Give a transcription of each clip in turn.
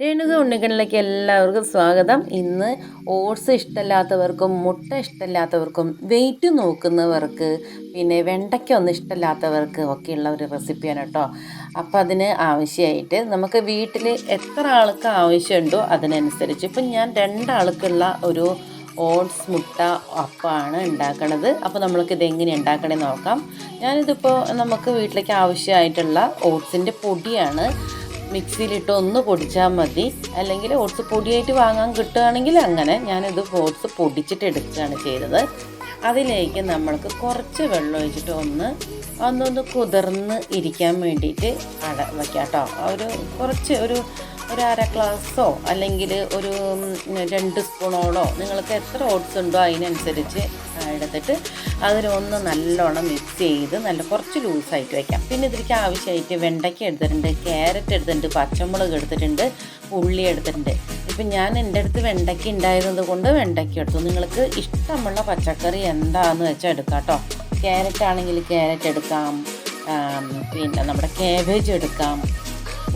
രേണുക ഉണ്ണിക്കണിലേക്ക് എല്ലാവർക്കും സ്വാഗതം. ഇന്ന് ഓട്സ് ഇഷ്ടമില്ലാത്തവർക്കും മുട്ട ഇഷ്ടമില്ലാത്തവർക്കും വെയിറ്റ് നോക്കുന്നവർക്ക് പിന്നെ വെണ്ടയ്ക്ക ഒന്നും ഇഷ്ടമില്ലാത്തവർക്ക് ഒക്കെയുള്ള ഒരു റെസിപ്പിയാണ് കേട്ടോ. അപ്പോൾ അതിന് ആവശ്യമായിട്ട് നമുക്ക് വീട്ടിൽ എത്ര ആൾക്ക് ആവശ്യമുണ്ടോ അതിനനുസരിച്ച് ഇപ്പം ഞാൻ രണ്ടാൾക്കുള്ള ഒരു ഓട്സ് മുട്ട അപ്പമാണ് ഉണ്ടാക്കണത്. അപ്പോൾ നമ്മൾക്ക് ഇതെങ്ങനെ ഉണ്ടാക്കണമെന്ന് നോക്കാം. ഞാനിതിപ്പോൾ നമുക്ക് വീട്ടിലേക്ക് ആവശ്യമായിട്ടുള്ള ഓട്സിന്റെ പൊടിയാണ് മിക്സിയിലിട്ട് ഒന്ന് പൊടിച്ചാൽ മതി. അല്ലെങ്കിൽ ഓട്സ് പൊടിയായിട്ട് വാങ്ങാൻ കിട്ടുകയാണെങ്കിൽ അങ്ങനെ ഞാനിത് ഓട്സ് പൊടിച്ചിട്ട് എടുക്കുകയാണ് ചെയ്തത്. അതിലേക്ക് നമ്മൾക്ക് കുറച്ച് വെള്ളം ഒഴിച്ചിട്ട് ഒന്ന് ഒന്നൊന്ന് കുതിർന്ന് ഇരിക്കാൻ വേണ്ടിയിട്ട് അട വയ്ക്കാം കേട്ടോ ഒരു കുറച്ച് ഒരു ഒരു അര ഗ്ലാസ്സോ അല്ലെങ്കിൽ ഒരു രണ്ട് സ്പൂണോളോ നിങ്ങൾക്ക് എത്ര ഓട്സ് ഉണ്ടോ അതിനനുസരിച്ച് എടുത്തിട്ട് അതിലൊന്ന് നല്ലോണം മിക്സ് ചെയ്ത് നല്ല കുറച്ച് ലൂസായിട്ട് വയ്ക്കാം പിന്നെ ഇതിലേക്ക് ആവശ്യമായിട്ട് വെണ്ടയ്ക്ക എടുത്തിട്ടുണ്ട് ക്യാരറ്റ് എടുത്തിട്ടുണ്ട് പച്ചമുളക് എടുത്തിട്ടുണ്ട് ഉള്ളി എടുത്തിട്ടുണ്ട്. ഇപ്പം ഞാൻ എന്റെ അടുത്ത് വെണ്ടയ്ക്ക ഉണ്ടായിരുന്നത് കൊണ്ട് വെണ്ടയ്ക്ക എടുത്തു. നിങ്ങൾക്ക് ഇഷ്ടമുള്ള പച്ചക്കറി എന്താണെന്ന് വെച്ചാൽ എടുക്കാം കേട്ടോ. ക്യാരറ്റ് ആണെങ്കിൽ ക്യാരറ്റ് എടുക്കാം പിന്നെ നമ്മുടെ കാബേജ് എടുക്കാം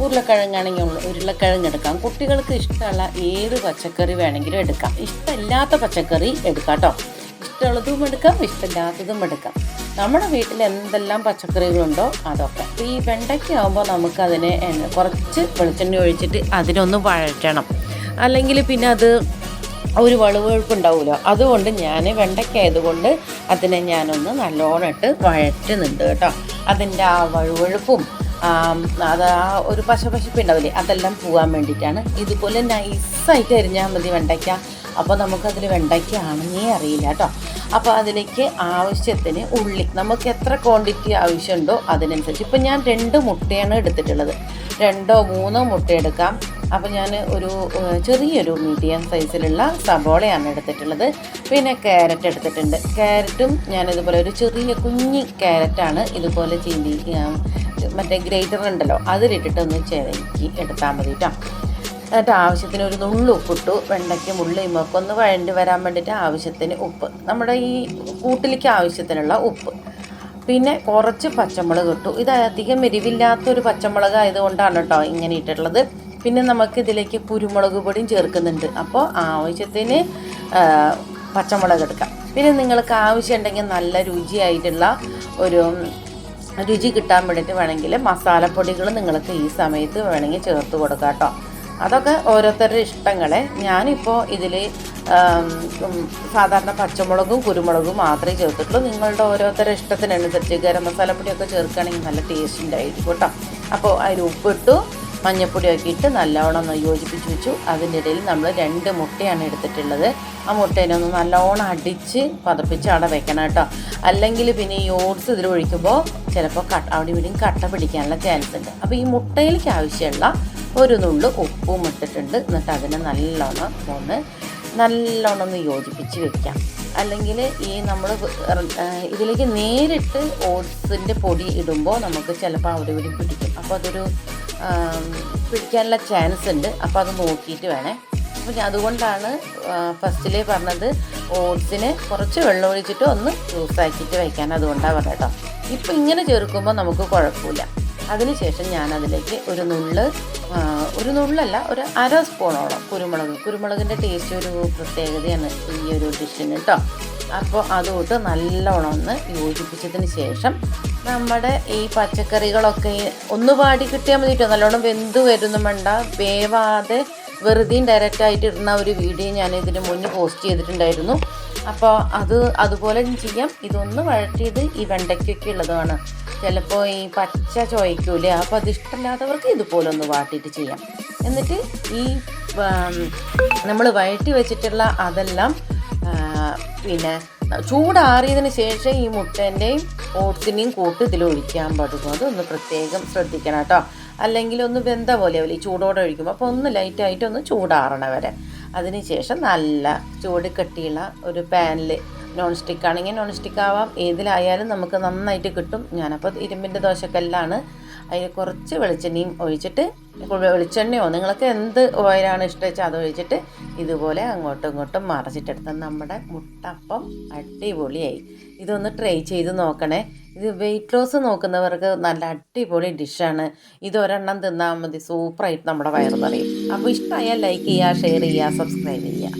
ഉരുളക്കിഴങ്ങാണെങ്കിൽ ഉരുളക്കിഴങ്ങ് എടുക്കാം കുട്ടികൾക്ക് ഇഷ്ടമുള്ള ഏത് പച്ചക്കറി വേണമെങ്കിലും എടുക്കാം. ഇഷ്ടമില്ലാത്ത പച്ചക്കറി എടുക്കാം കേട്ടോ. ഇഷ്ടമുള്ളതും എടുക്കാം ഇഷ്ടമില്ലാത്തതും എടുക്കാം. നമ്മുടെ വീട്ടിൽ എന്തെല്ലാം പച്ചക്കറികളുണ്ടോ അതൊക്കെ. ഈ വെണ്ടയ്ക്ക ആകുമ്പോൾ നമുക്കതിനെ കുറച്ച് വെളിച്ചെണ്ണ ഒഴിച്ചിട്ട് അതിനൊന്ന് വഴറ്റണം. അല്ലെങ്കിൽ പിന്നെ അത് ഒരു വളുവഴുപ്പ് അതുകൊണ്ട് ഞാൻ വെണ്ടയ്ക്ക ആയതുകൊണ്ട് അതിനെ ഞാനൊന്ന് നല്ലോണം ഇട്ട് വഴറ്റുന്നുണ്ട് കേട്ടോ. അതിന്റെ ആ വഴുവഴുപ്പും അത് ആ ഒരു പശ ഉണ്ടാവില്ലേ അതെല്ലാം പോകാൻ വേണ്ടിയിട്ടാണ്. ഇതുപോലെ നൈസായിട്ട് അരിഞ്ഞാൽ മതി വെണ്ടയ്ക്ക. അപ്പോൾ നമുക്കതിൽ വെണ്ടയ്ക്ക ആണെന്നേ അറിയില്ല കേട്ടോ. അപ്പോൾ അതിലേക്ക് ആവശ്യത്തിന് ഉള്ളി. നമുക്ക് എത്ര ക്വാണ്ടിറ്റി ആവശ്യമുണ്ടോ അതിനനുസരിച്ച്. ഇപ്പം ഞാൻ രണ്ട് മുട്ടയാണ് എടുത്തിട്ടുള്ളത്. രണ്ടോ മൂന്നോ മുട്ട എടുക്കാം. അപ്പോൾ ഞാൻ ഒരു ചെറിയൊരു മീഡിയം സൈസിലുള്ള സബോളയാണ് എടുത്തിട്ടുള്ളത്. പിന്നെ ക്യാരറ്റ് എടുത്തിട്ടുണ്ട്. ക്യാരറ്റും ഞാനിതുപോലെ ഒരു ചെറിയ കുഞ്ഞി ക്യാരറ്റാണ് ഇതുപോലെ ചീന്തി മറ്റേ ഗ്രേറ്റർ ഉണ്ടല്ലോ അതിലിട്ടിട്ടൊന്ന് ചിരക്കി എടുത്താൽ മതി കേട്ടോ എന്നിട്ട് ആവശ്യത്തിന് ഒരു നുള്ളു ഉപ്പിട്ടു വെണ്ടയ്ക്കും ഉള്ളിയും ഒക്കെ ഒന്ന് വഴണ്ടി വരാൻ വേണ്ടിയിട്ട് ആവശ്യത്തിന് ഉപ്പ് നമ്മുടെ ഈ കൂട്ടിലേക്ക് ആവശ്യത്തിനുള്ള ഉപ്പ്. പിന്നെ കുറച്ച് പച്ചമുളക് ഇട്ടു. ഇത് അധികം എരിവില്ലാത്തൊരു പച്ചമുളക് ആയതുകൊണ്ടാണ് കേട്ടോ ഇങ്ങനെ ഇട്ടിട്ടുള്ളത്. പിന്നെ നമുക്ക് ഇതിലേക്ക് കുരുമുളക് പൊടിയും ചേർക്കുന്നുണ്ട്. അപ്പോൾ ആവശ്യത്തിന് പച്ചമുളക് എടുക്കാം. പിന്നെ നിങ്ങൾക്ക് ആവശ്യമുണ്ടെങ്കിൽ നല്ല രുചിയായിട്ടുള്ള ഒരു രുചി കിട്ടാൻ വേണ്ടിയിട്ട് വേണമെങ്കിൽ മസാലപ്പൊടികൾ നിങ്ങൾക്ക് ഈ സമയത്ത് വേണമെങ്കിൽ ചേർത്ത് കൊടുക്കാം കേട്ടോ. അതൊക്കെ ഓരോരുത്തരുടെ ഇഷ്ടങ്ങളെ. ഞാനിപ്പോൾ ഇതിൽ സാധാരണ പച്ചമുളകും കുരുമുളകും മാത്രമേ ചേർത്തിട്ടുള്ളൂ. നിങ്ങളുടെ ഓരോരുത്തരുടെ ഇഷ്ടത്തിനനുസരിച്ച് ഗരം മസാലപ്പൊടിയൊക്കെ ചേർക്കുകയാണെങ്കിൽ നല്ല ടേസ്റ്റ് ഉണ്ടായിരിക്കും കേട്ടോ. അപ്പോൾ അതിൽ ഉപ്പിട്ടു മഞ്ഞപ്പൊടിയൊക്കെ ഇട്ട് നല്ലവണ്ണം ഒന്ന് യോജിപ്പിച്ച് വെച്ചു. അതിന്റെ ഇടയിൽ നമ്മൾ രണ്ട് മുട്ടയാണ് എടുത്തിട്ടുള്ളത്. ആ മുട്ടേനെ ഒന്ന് നല്ലോണം അടിച്ച് പതപ്പിച്ച് അവിടെ വെക്കണം കേട്ടോ. അല്ലെങ്കിൽ പിന്നെ ഈ ഓട്സ് ഇതിൽ ഒഴിക്കുമ്പോൾ ചിലപ്പോൾ കട്ട അവിടെ ഇവിടെയും കട്ട പിടിക്കാനുള്ള ചാൻസ് ഉണ്ട്. അപ്പോൾ ഈ മുട്ടയിലേക്ക് ആവശ്യമുള്ള ഒരു നുള്ളു ഉപ്പും ഇട്ടിട്ടുണ്ട്. എന്നിട്ട് അതിനെ നല്ലോണം ഒന്ന് നല്ലോണം ഒന്ന് യോജിപ്പിച്ച് വെക്കാം. അല്ലെങ്കിൽ ഈ നമ്മൾ ഇതിലേക്ക് നേരിട്ട് ഓട്സിന്റെ പൊടി ഇടുമ്പോൾ നമുക്ക് ചിലപ്പോൾ അവിടെ ഇവിടെ പിടിക്കും. അപ്പോൾ അതൊരു പിടിക്കാനുള്ള ചാൻസ് ഉണ്ട്. അപ്പോൾ അത് നോക്കിയിട്ട് വേണേ. അപ്പോൾ ഞാൻ അതുകൊണ്ടാണ് ഫസ്റ്റിലേ പറഞ്ഞത് ഓട്സിന് കുറച്ച് വെള്ളം ഒഴിച്ചിട്ട് ഒന്ന് ജ്യൂസാക്കിയിട്ട് വയ്ക്കാൻ അതുകൊണ്ടാണ് പറഞ്ഞത് കേട്ടോ. ഇപ്പോൾ ഇങ്ങനെ ചേർക്കുമ്പോൾ നമുക്ക് കുഴപ്പമില്ല. അതിനുശേഷം ഞാൻ അതിലേക്ക് ഒരു നുള്ള് ഒരു നുള്ളല്ല ഒരു അര സ്പൂണോളം കുരുമുളക്. കുരുമുളകിന്റെ ടേസ്റ്റ് ഒരു പ്രത്യേകതയാണ് ഈ ഒരു ഡിഷിന് കേട്ടോ. അപ്പോൾ അതുകൊണ്ട് നല്ലോണം ഒന്ന് യോജിപ്പിച്ചതിന് ശേഷം നമ്മുടെ ഈ പച്ചക്കറികളൊക്കെ ഒന്ന് പാടി കിട്ടിയാൽ മതി കേട്ടോ നല്ലോണം വെന്ത് വരുന്നു വേണ്ട വേവാതെ വെറുതെ ഡയറക്റ്റ് ആയിട്ട് ഇടുന്ന ഒരു വീഡിയോ ഞാൻ ഇതിന് മുന്നേ പോസ്റ്റ് ചെയ്തിട്ടുണ്ടായിരുന്നു. അപ്പോൾ അത് അതുപോലെ ചെയ്യാം. ഇതൊന്ന് വഴറ്റിയത് ഈ വെണ്ടയ്ക്കൊക്കെ ഉള്ളതാണ്. ചിലപ്പോൾ ഈ പച്ച ചോയ്ക്കൂലേ അപ്പോൾ അത് ഇഷ്ടമില്ലാത്തവർക്ക് ഇതുപോലെ ഒന്ന് വാട്ടിയിട്ട് ചെയ്യാം. എന്നിട്ട് ഈ നമ്മൾ വഴറ്റി വെച്ചിട്ടുള്ള അതെല്ലാം പിന്നെ ചൂടാറിയതിന് ശേഷം ഈ മുട്ടേന്റെയും ഓട്സിന്റെയും കൂട്ട് ഇതിൽ ഒഴിക്കാൻ പാടുള്ളൂ അതൊന്ന് പ്രത്യേകം ശ്രദ്ധിക്കണം കേട്ടോ. അല്ലെങ്കിൽ ഒന്ന് വെന്ത പോലെ ആവില്ല ഈ ചൂടോടെ ഒഴിക്കുമ്പോൾ അപ്പോൾ ഒന്ന് ലൈറ്റായിട്ട് ഒന്ന് ചൂടാറണ വരെ. അതിന് ശേഷം നല്ല ചൂട് കെട്ടിയുള്ള ഒരു പാനിൽ നോൺ സ്റ്റിക്ക് ആണെങ്കിൽ നോൺ സ്റ്റിക്ക് ആവാം. ഏതിലായാലും നമുക്ക് നന്നായിട്ട് കിട്ടും. ഞാനപ്പോൾ ഇരുമ്പിന്റെ ദോശക്കല്ലാണ്. അതിൽ കുറച്ച് വെളിച്ചെണ്ണയും ഒഴിച്ചിട്ട് വെളിച്ചെണ്ണയോ നിങ്ങൾക്ക് എന്ത് ഓയിലാണ് ഇഷ്ടം വെച്ചാൽ അത് ഒഴിച്ചിട്ട് ഇതുപോലെ അങ്ങോട്ടും ഇങ്ങോട്ടും മറച്ചിട്ടെടുത്ത നമ്മുടെ മുട്ടപ്പം അടിപൊളിയായി. ഇതൊന്ന് ട്രൈ ചെയ്ത് നോക്കണേ. ഇത് വെയിറ്റ് ലോസ് നോക്കുന്നവർക്ക് നല്ല അടിപൊളി ഡിഷാണ് ഇത് ഒരെണ്ണം തിന്നാൽ മതി. സൂപ്പറായിട്ട് നമ്മുടെ വയറ് നിറയും. അപ്പോൾ ഇഷ്ടമായാൽ ലൈക്ക് ചെയ്യുക ഷെയർ ചെയ്യുക സബ്സ്ക്രൈബ് ചെയ്യുക.